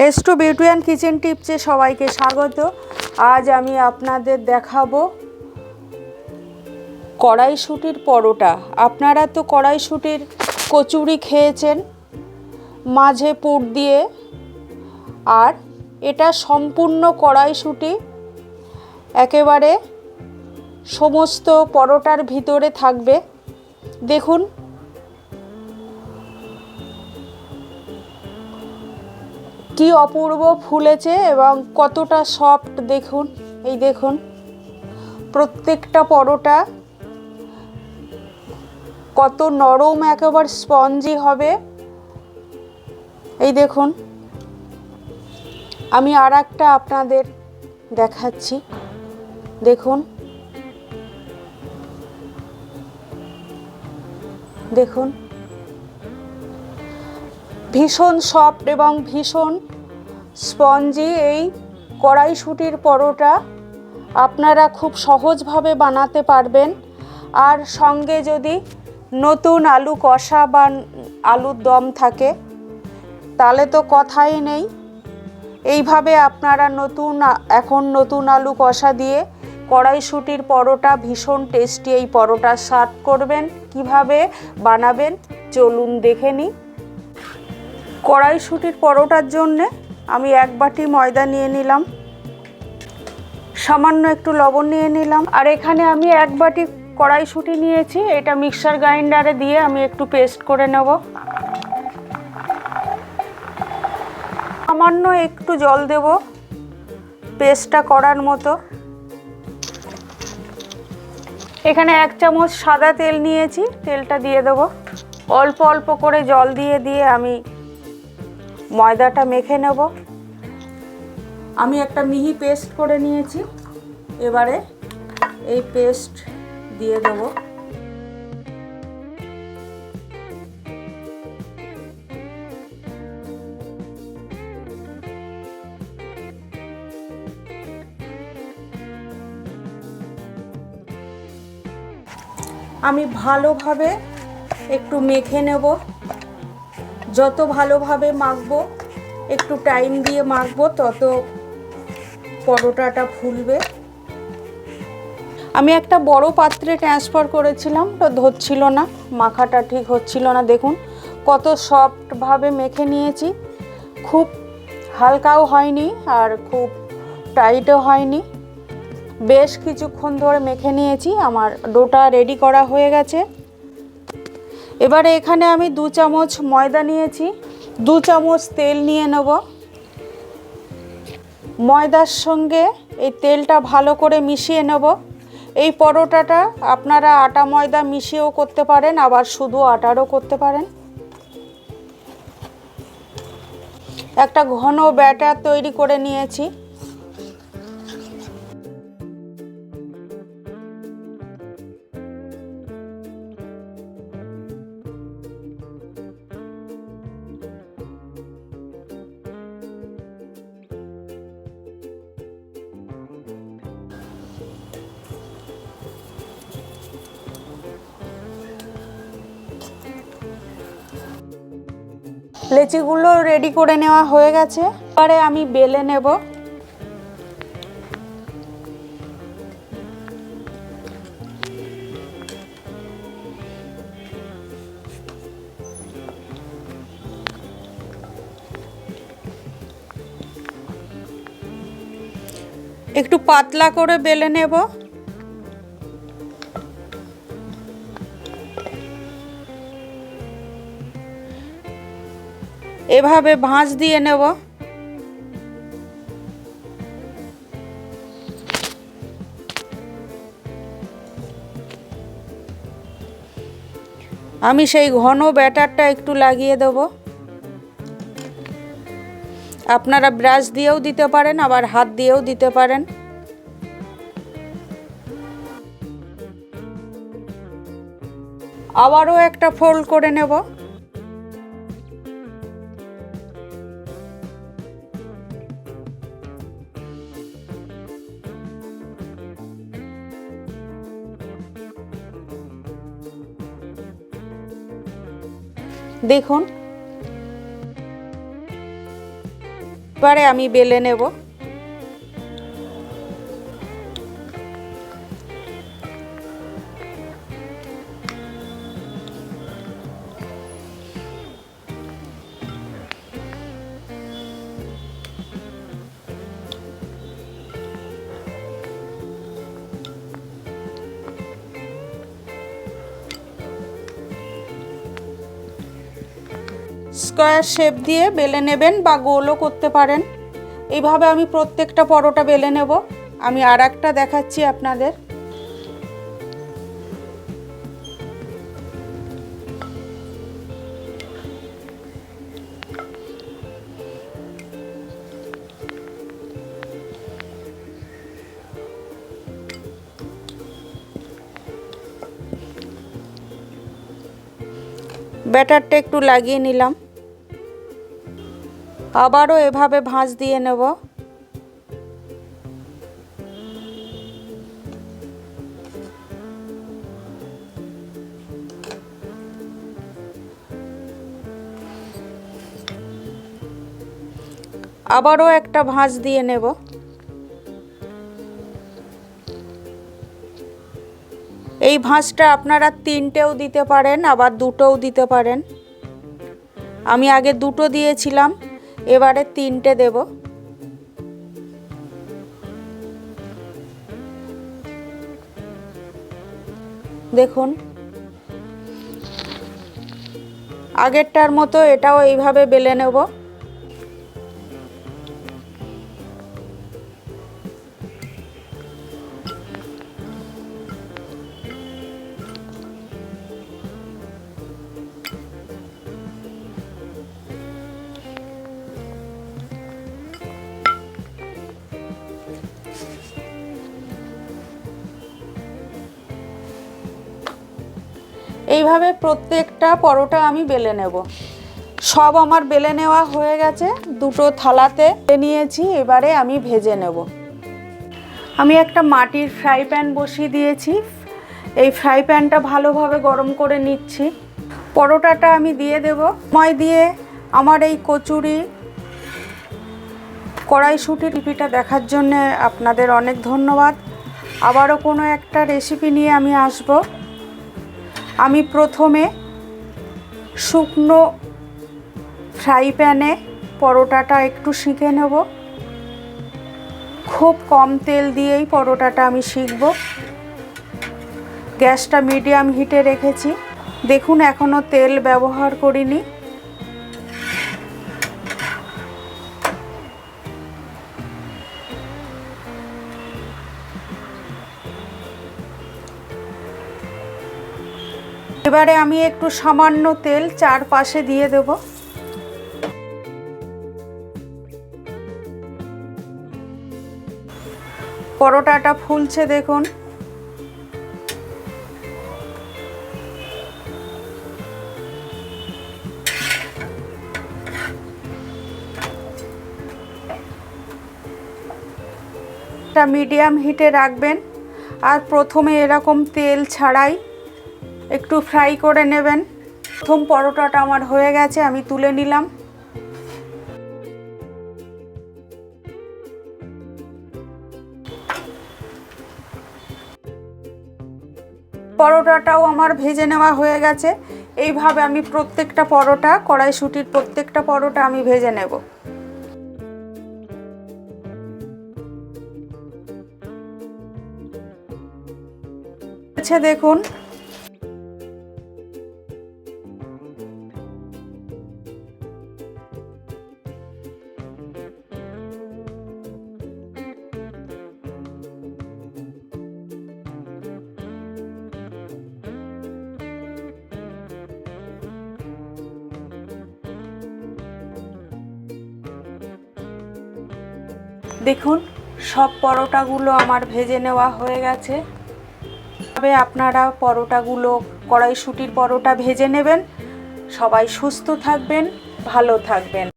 S to beauty and kitchen টিপসে সবাইকে স্বাগত। আজ আমি আপনাদের দেখাবো কড়াইশুটির পরোটা। আপনারা তো কড়াইশুটির কচুরি খেয়েছেন, মাঝে পুর দিয়ে। আর এটা সম্পূর্ণ কড়াইশুটি। একেবারে সমস্ত পরোটার ভিতরে থাকবে। দেখুন কি অপূর্ব ফুলেছে এবং কতটা সফট দেখুন। এই দেখুন, প্রত্যেকটা পরোটা কত নরম একেবারে স্পঞ্জি হবে। এই দেখুন, আমি আর একটা আপনাদের দেখাচ্ছি। দেখুন দেখুন, ভীষণ সফট এবং ভীষণ স্পঞ্জি এই কড়াইশুটির পরোটা আপনারা খুব সহজভাবে বানাতে পারবেন। আর সঙ্গে যদি নতুন আলু কষা বা আলুর দম থাকে, তাহলে তো কথাই নেই। এইভাবে আপনারা নতুন এখন নতুন আলু কষা দিয়ে কড়াইশুটির পরোটা, ভীষণ টেস্টি এই পরোটা সার্ভ করবেন। কীভাবে বানাবেন, চলুন দেখে নিই। কড়াইশুটির পরোটার জন্যে আমি এক বাটি ময়দা নিয়ে নিলাম। সামান্য একটু লবণ নিয়ে নিলাম। আর এখানে আমি এক বাটি কড়াইশুটি নিয়েছি। এটা মিক্সার গ্রাইন্ডারে দিয়ে আমি একটু পেস্ট করে নেব। সামান্য একটু জল দেব পেস্টটা করার মতো। এখানে এক চামচ সাদা তেল নিয়েছি। তেলটা দিয়ে দেব। অল্প অল্প করে জল দিয়ে দিয়ে আমি ময়দাটা মেখে নেব। আমি একটা মিহি পেস্ট করে নিয়েছি। এবারে এই পেস্ট দিয়ে দেব। আমি ভালোভাবে একটু মেখে নেব। যত ভালোভাবে মাখবো, একটু টাইম দিয়ে মাখবো, তত পরোটাটা ফুলবে। আমি একটা বড় পাত্রে ট্রান্সফার করেছিলাম, তো ধরছিল না, মাখাটা ঠিক হচ্ছিল না, দেখুন, কত সফটভাবে মেখে নিয়েছি। খুব হালকাও হয়নি আর খুব টাইটও হয়নি। বেশ কিছুক্ষণ ধরে মেখে নিয়েছি, আমার ডোটা রেডি করা হয়ে গেছে। এবারে এখানে আমি দু চামচ ময়দা নিয়েছি, দু চামচ তেল নিয়ে নেব। ময়দার সঙ্গে এই তেলটা ভালো করে মিশিয়ে নেব। এই পরোটাটা আপনারা আটা ময়দা মিশিয়েও করতে পারেন, আবার শুধু আটারও করতে পারেন। একটা ঘন ব্যাটার তৈরি করে নিয়েছি। লেচিগুলো রেডি করে নেওয়া হয়ে গেছে। পরে আমি বেলে নেব। একটু পাতলা করে বেলে নেব। এভাবে ভাঁজ দিয়ে নেব। আমি সেই ঘন ব্যাটারটা একটু লাগিয়ে দেব। আপনারা ব্রাশ দিয়েও দিতে পারেন, আবার হাত দিয়েও দিতে পারেন। আবারও একটা ফোল্ড করে নেব। দেখুন। পরে আমি বেলে নেব। স্কোয়ার শেপ দিয়ে বেলে নেবেন বা গোলও করতে পারেন। এইভাবে আমি প্রত্যেকটা পরোটা বেলে নেব। আমি আর একটা দেখাচ্ছি আপনাদের। ব্যাটারটা একটু লাগিয়ে নিলাম। আবারও এভাবে ভাঁজ দিয়ে নেব। আবারও একটা ভাঁজ দিয়ে নেব। এই ভাঁজটা আপনারা তিনটেও দিতে পারেন, আবার দুটোও দিতে পারেন। আমি আগে দুটো দিয়েছিলাম। এবারে তিনটে দেব। দেখুন। আগেরটার মতো এটাও এইভাবে বেলে নেব। এইভাবে প্রত্যেকটা পরোটা আমি বেলে নেব। সব আমার বেলে নেওয়া হয়ে গেছে, দুটো থালাতে নিয়েছি, এবারে আমি ভেজে নেব। আমি একটা মাটির ফ্রাই প্যান বসিয়ে দিয়েছি। এই ফ্রাই প্যানটা ভালোভাবে গরম করে নিচ্ছি। পরোটাটা আমি দিয়ে দেব। সময় দিয়ে আমার এই কচুরি কড়াইশুঁটির রেসিপিটা দেখার জন্যে আপনাদের অনেক ধন্যবাদ। আবারও কোনো একটা রেসিপি নিয়ে আমি আসব। আমি প্রথমে শুকনো ফ্রাই প্যানে পরোটাটা একটু শিখে নেব। খুব কম তেল দিয়েই পরোটাটা আমি শিখব। গ্যাসটা মিডিয়াম হিটে রেখেছি। দেখুন এখনও তেল ব্যবহার করিনি। এবারে আমি একটু সামান্য তেল চারপাশে দিয়ে দেব। পরোটাটা ফুলছে দেখুন। মিডিয়াম হিটে রাখবেন। আর প্রথমে এরকম তেল ছাড়াই একটু ফ্রাই করে নেবেন। প্রথম পরোটাটা আমার হয়ে গেছে, আমি তুলে নিলাম। পরোটাটাও আমার ভেজে নেওয়া হয়ে গেছে। এইভাবে আমি প্রত্যেকটা পরোটা, কড়াইশুটির প্রত্যেকটা পরোটা আমি ভেজে নেব। আচ্ছা দেখুন দেখুন, সব পরোটাগুলো আমার ভেজে নেওয়া হয়ে গেছে। তবে আপনারা পরোটাগুলো, কড়াইশুটির পরোটা ভেজে নেবেন। সবাই সুস্থ থাকবেন, ভালো থাকবেন।